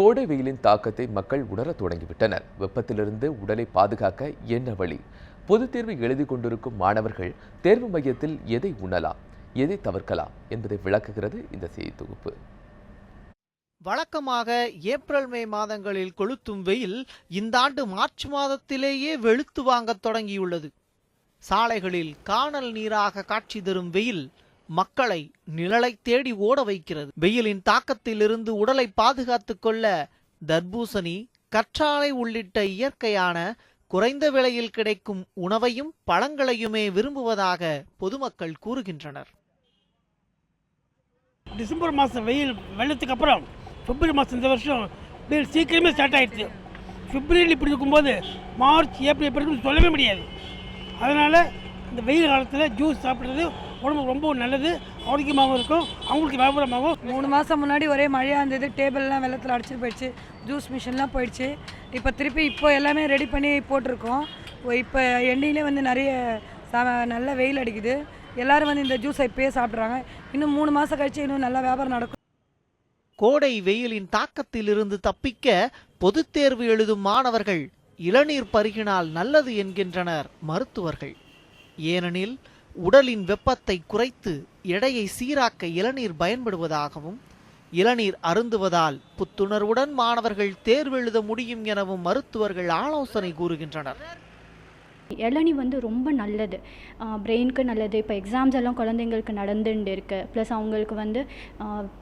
கோடை வெயிலின் தாக்கத்தை மக்கள் உணரத் தொடங்கிவிட்டனர். வெப்பத்திலிருந்து உடலை பாதுகாக்க என்ன வழி? பொதுத் தேர்வு எழுதி கொண்டிருக்கும் மாணவர்கள் தேர்வு மையத்தில் எதை உண்ணலாம் எதை தவிர்க்கலாம்? என்பதை விளக்குகிறது இந்த செய்தி தொகுப்பு. வழக்கமாக ஏப்ரல் மே மாதங்களில் கொளுத்தும் வெயில் இந்த ஆண்டு மார்ச் மாதத்திலேயே வெளுத்து வாங்கத் தொடங்கியுள்ளது. சாலைகளில் காணல் நீராக காட்சி தரும் வெயில் மக்களை நிழலை தேடி ஓட வைக்கிறது வெயிலின் தாக்கத்திலிருந்து உடலை பாதுகாத்து கொள்ள தர்பூசணி கற்றாழை உள்ளிட்ட இயற்கையான குறைந்த விலையில் கிடைக்கும் உணவையும் பழங்களையுமே விரும்புவதாக பொதுமக்கள் கூறுகின்றனர். டிசம்பர் மாதம் வெயில் வெள்ளத்துக்கு அப்புறம் பிப்ரவரி மாதம் இந்த வருஷம் வெயில் சீக்கிரமே ஸ்டார்ட் ஆயிடுச்சு. பிப்ரவரியில் இப்படி இருக்கும்போது மார்ச் ஏப்ரல் எப்படி சொல்லவே முடியாது. அதனால் இந்த வெயில் காலத்தில் ஜூஸ் சாப்பிட்றது உடம்புக்கு ரொம்ப நல்லது ஆரோக்கியமாகவும் இருக்கும் அவங்களுக்கு வியாபாரமாகவும். மூணு மாதம் முன்னாடி ஒரே மழையாக இருந்தது டேபிள்லாம் வெள்ளத்தில் அடிச்சிட்டு போயிடுச்சு ஜூஸ் மிஷின்லாம் போயிடுச்சு. இப்போ திருப்பி இப்போ எல்லாமே ரெடி பண்ணி போட்டிருக்கோம். இப்போ எண்ணெயிலே வந்து நிறைய ச நல்ல வெயில் அடிக்குது. எல்லோரும் வந்து இந்த ஜூஸை இப்போயே சாப்பிட்றாங்க. இன்னும் மூணு மாதம் கழிச்சு இன்னும் நல்லா வியாபாரம் நடக்கும். கோடை வெயிலின் தாக்கத்திலிருந்து தப்பிக்க பொதுத் தேர்வு எழுதும் மாணவர்கள் இளநீர் பருகினால் நல்லது என்கின்றனர் மருத்துவர்கள். ஏனெனில் உடலின் வெப்பத்தை குறைத்து எடையை சீராக்க இளநீர் பயன்படுவதாகவும் இளநீர் அருந்துவதால் புத்துணர்வுடன் மாணவர்கள் தேர்வெழுத முடியும் எனவும் மருத்துவர்கள் ஆலோசனை கூறுகின்றனர். இளநீ வந்து ரொம்ப நல்லது. பிரெயினுக்கு நல்லது. இப்போ எக்ஸாம்ஸ் எல்லாம் குழந்தைங்களுக்கு நடந்துட்டு இருக்கு. ப்ளஸ் அவங்களுக்கு வந்து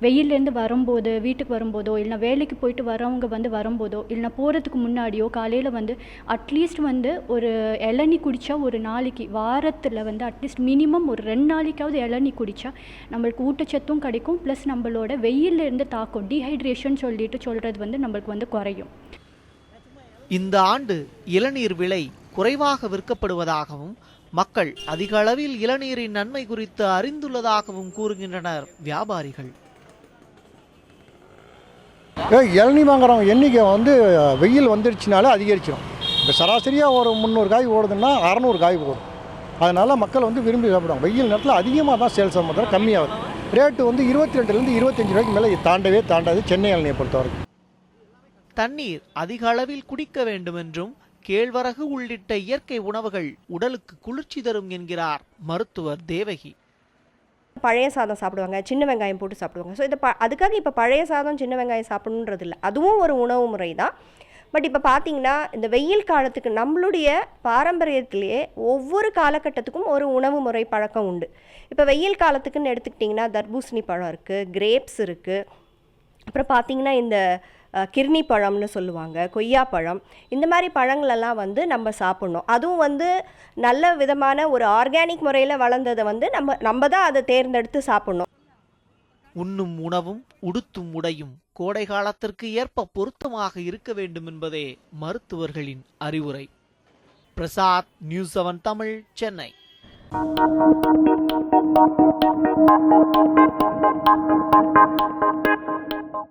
வெயிலேருந்து வெயில்லேருந்து வரும்போது வீட்டுக்கு வரும்போதோ இல்லைனா வேலைக்கு போயிட்டு வரவங்க வந்து வரும்போதோ இல்லைனா போகிறதுக்கு முன்னாடியோ காலையில் வந்து அட்லீஸ்ட் வந்து ஒரு இளநீ குடித்தா ஒரு நாளைக்கு வாரத்தில் வந்து அட்லீஸ்ட் மினிமம் ஒரு ரெண்டு நாளைக்காவது இளநீ குடித்தா நம்மளுக்கு ஊட்டச்சத்தும் கிடைக்கும். ப்ளஸ் நம்மளோட வெயிலேருந்து தாக்கம் டீஹைட்ரேஷன் சொல்லிட்டு சொல்கிறது வந்து நம்மளுக்கு வந்து குறையும். இந்த ஆண்டு இளநீர் விலை குறைவாக விற்கப்படுவதாகவும் மக்கள் அதிக அளவில் இளநீரின் நன்மை குறித்து அறிந்துள்ளதாகவும் கூறுகின்றனர் வியாபாரிகள். இளநீ வாங்குறவங்க எண்ணிக்கை வந்து வெயில் வந்துடுச்சுனாலே அதிகரிச்சிடும் இப்போ சராசரியாக ஒரு முந்நூறு காய் ஓடுதுன்னா அறநூறு காய் ஓடும். அதனால் மக்கள் வந்து விரும்பி சாப்பிடுவாங்க. வெயில் நேரத்தில் அதிகமாக தான் சேல்ஸ் தவிர கம்மியாகுது. ரேட்டு வந்து இருபத்தி ரெண்டுலேருந்து இருபத்தஞ்சு ரூபாய்க்கு மேலே தாண்டவே தாண்டாது சென்னை இளநியை பொறுத்தவரைக்கும். தண்ணீர் அதிக அளவில் குடிக்க வேண்டும் என்றும் கேழ்வரகு உள்ளிட்ட இயற்கை உணவுகள் உடலுக்கு குளிர்ச்சி தரும் என்கிறார் மருத்துவர் தேவகி. பழைய சாதம் சாப்பிடுவாங்க சின்ன வெங்காயம் போட்டு சாப்பிடுவாங்க. ஸோ இதை ப அதுக்காக இப்போ பழைய சாதம் சின்ன வெங்காயம் சாப்பிடணுன்றது இல்லை அதுவும் ஒரு உணவு முறை தான் பட் இப்போ பார்த்தீங்கன்னா இந்த வெயில் காலத்துக்கு நம்மளுடைய பாரம்பரியத்திலேயே ஒவ்வொரு காலகட்டத்துக்கும் ஒரு உணவு முறை பழக்கம் உண்டு. இப்போ வெயில் காலத்துக்குன்னு எடுத்துக்கிட்டிங்கன்னா தர்பூசணி பழம் இருக்குது கிரேப்ஸ் இருக்குது அப்புறம் பார்த்தீங்கன்னா இந்த கிர்னி பழம்னு சொல்லுவாங்க கொய்யா பழம். இந்த மாதிரி பழங்களெல்லாம் வந்து நம்ம சாப்பிட்ணும். அதுவும் வந்து நல்ல விதமான ஒரு ஆர்கானிக் முறையில் வளர்ந்ததை வந்து நம்ம நம்ம தான் அதை தேர்ந்தெடுத்து சாப்பிட்ணும். உண்ணும் உணவும் உடுத்தும் உடையும் கோடை காலத்திற்கு ஏற்ப பொருத்தமாக இருக்க வேண்டும் என்பதே மருத்துவர்களின் அறிவுரை. Prasad news seven Tamil Chennai.